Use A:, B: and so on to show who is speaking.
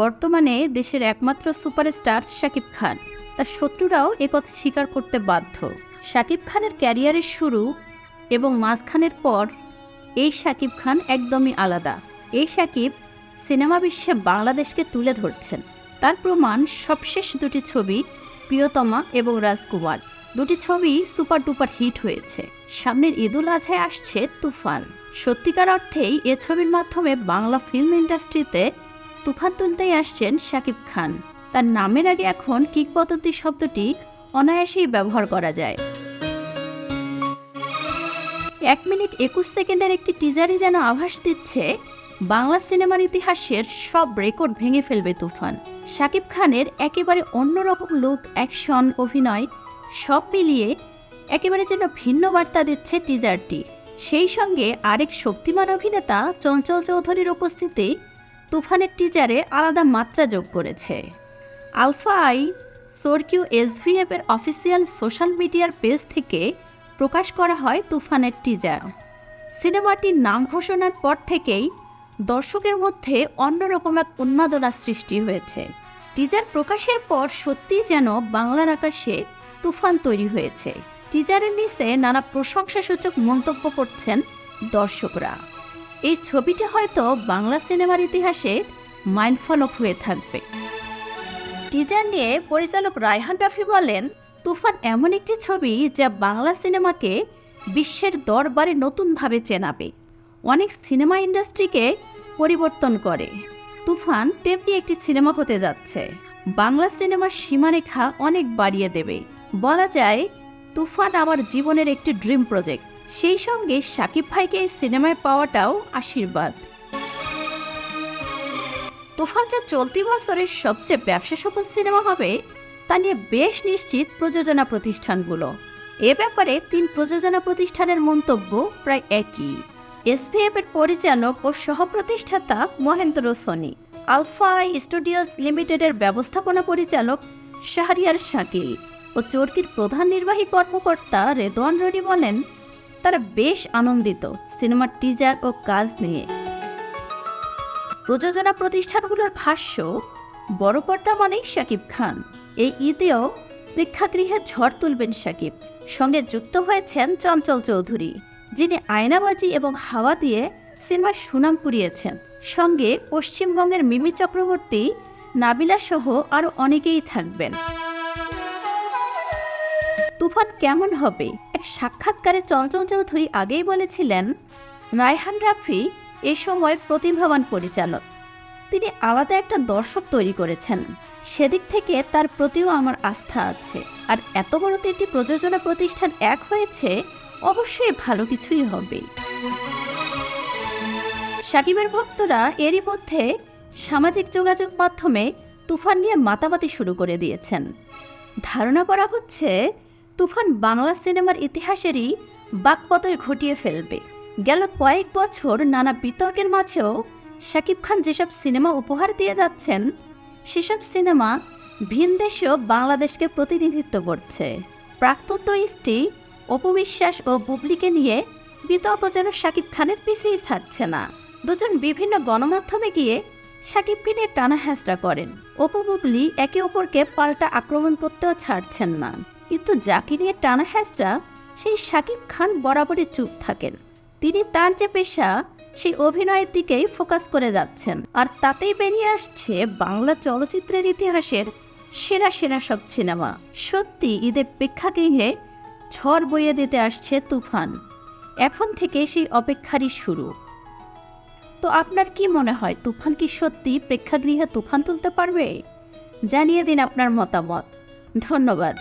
A: বর্তমানে দেশের একমাত্র সুপারস্টার শাকিব খান। তার শত্রুরাও একথা স্বীকার করতে বাধ্য। শাকিব খানের ক্যারিয়ারের শুরু এবং মাঝখানের পর এই শাকিব খান একদমই আলাদা। এই শাকিব সিনেমা বিশ্বে বাংলাদেশকে তুলে ধরছেন। তার প্রমাণ সবশেষ দুটি ছবি প্রিয়তমা এবং রাজকুমার। দুটি ছবি সুপার ডুপার হিট হয়েছে। সামনের ঈদুল আজহায় আসছে তুফান। সত্যিকার অর্থেই এ ছবির মাধ্যমে বাংলা ফিল্ম ইন্ডাস্ট্রিতে তুফান তুলতেই আসছেন শাকিব খান। তার নামের আগে এখন কিকপদ্ধতি শব্দটি অনায়াসেই ব্যবহার করা যায়। এক মিনিট একুশ সেকেন্ডের একটি টিজারই যেন আভাস দিচ্ছে, বাংলা সিনেমার ইতিহাসের সব রেকর্ড ভেঙে ফেলবে তুফান। শাকিব খানের একেবারে অন্যরকম লুক, অ্যাকশন, অভিনয় সব মিলিয়ে একেবারে যেন ভিন্ন বার্তা দিচ্ছে টিজারটি। সেই সঙ্গে আরেক শক্তিমান অভিনেতা চঞ্চল চৌধুরীর উপস্থিতি তুফানের টিজারে আলাদা মাত্রা যোগ করেছে। আলফা আই সোরকিউ এসভিএফ এর অফিসিয়াল সোশ্যাল মিডিয়ার পেজ থেকে প্রকাশ করা হয় তুফানের টিজার সিনেমাটির নাম ঘোষণার পর থেকেই দর্শকের মধ্যে অন্যরকম এক উন্মাদনা সৃষ্টি হয়েছে। টিজার প্রকাশের পর সত্যিই যেন বাংলার আকাশে তুফান তৈরি হয়েছে। টিজারের নিচে নানা প্রশংসাসূচক মন্তব্য করছেন দর্শকরা। এই ছবিটি হয়তো বাংলা সিনেমার ইতিহাসে মাইলফলক হয়ে থাকবে। টিজার নিয়ে পরিচালক রায়হান রাফি বলেন, তুফান এমন একটি ছবি যা বাংলা সিনেমাকে বিশ্বের দরবারে নতুনভাবে চেনাবে। অনেক সিনেমা ইন্ডাস্ট্রিকে পরিবর্তন করে। তুফান তেমনি একটি সিনেমা হতে যাচ্ছে। বাংলা সিনেমার সীমারেখা অনেক বাড়িয়ে দেবে। বলা যায়, তুফান আমার জীবনের একটি ড্রিম প্রজেক্ট। সেই সঙ্গে সাকিব ভাইকে এই সিনেমায় পাওয়াটাও আশীর্বাদ। তুফান যা চলতি বছরের সবচেয়ে ব্যবসা সফল সিনেমা হবে, তা নিয়ে বেশ নিশ্চিত প্রযোজনা প্রতিষ্ঠানগুলো। এ ব্যাপারে তিন প্রযোজনা প্রতিষ্ঠানের মন্তব্য প্রায় একই। এসভিএফ এর পরিচালক ও সহপ্রতিষ্ঠাতা মহেন্দ্র সোনি, আলফা স্টুডিওস লিমিটেডের ব্যবস্থাপনা পরিচালক শাহরিয়ার শাকিল ও চরকির প্রধান নির্বাহী কর্মকর্তা রেদওয়ান রনি বলেন তারা বেশ আনন্দিত সিনেমার টিজার ও কাজ নিয়ে। প্রযোজনা প্রতিষ্ঠানগুলোর ভাষ্য, বড় পর্দা মানেই শাকিব খান। এই ঈদেও প্রেক্ষাগৃহে ঝড় তুলবেন শাকিব। সঙ্গে যুক্ত হয়েছেন চঞ্চল চৌধুরী, যিনি আয়নাবাজি এবং হাওয়া দিয়ে সিনেমার সুনাম কুড়িয়েছেন সঙ্গে পশ্চিমবঙ্গের মিমি চক্রবর্তী, নাবিলা সহ আরও অনেকেই থাকবেন। তুফান কেমন হবে? এক সাক্ষাৎকারে চঞ্চল চৌধুরী আগেই বলেছিলেন, রায়হান রাফি এ সময়ের প্রতিভাবান পরিচালক। তিনি আলাদা একটা দর্শক তৈরি করেছেন। সেদিক থেকে তার প্রতিও আমার আস্থা আছে। আর এত বড় তিনটি প্রযোজনা প্রতিষ্ঠান এক হয়েছে, অবশ্যই ভালো কিছুই হবে। সাকিবের ভক্তরা এরই মধ্যে সামাজিক যোগাযোগ মাধ্যমে তুফান নিয়ে মাতামাতি শুরু করে দিয়েছেন। ধারণা করা হচ্ছে তুফান বাংলা সিনেমার ইতিহাসেরই বাকপতল ঘটিয়ে ফেলবে। গেল কয়েক বছর নানা বিতর্কের মাঝেও শাকিব খান যেসব সিনেমা উপহার দিয়ে যাচ্ছেন, সেসব সিনেমা ভিনদেশেও বাংলাদেশকে প্রতিনিধিত্ব করছে। প্রাক্তন স্ত্রী অপবিশ্বাস ও বুবলিকে নিয়ে বিতর্ক যেন শাকিব খানের পিছিয়েই ছাড়ছে না। দুজন বিভিন্ন গণমাধ্যমে গিয়ে শাকিবকে নিয়ে টানা হ্যাসটা করেন। অপু বুবলি একে অপরকে পাল্টা আক্রমণ করতেও ছাড়ছেন না। কিন্তু যাকে নিয়ে টানা হ্যাসটা সেই শাকিব খান বরাবরই চুপ থাকেন। তিনি তার যে পেশা, সেই অভিনয়ের দিকেই ফোকাস করে যাচ্ছেন। আর তাতেই বেরিয়ে আসছে বাংলা চলচ্চিত্রের ইতিহাসের সেরা সেরা সব সিনেমা। সত্যি ঈদের প্রেক্ষাগৃহে ঝড় বইয়ে দিতে আসছে তুফান। এখন থেকে সেই অপেক্ষারই শুরু। তো আপনার কি মনে হয়, তুফান কি সত্যি প্রেক্ষাগৃহে তুফান তুলতে পারবে? জানিয়ে দিন আপনার মতামত। ধন্যবাদ।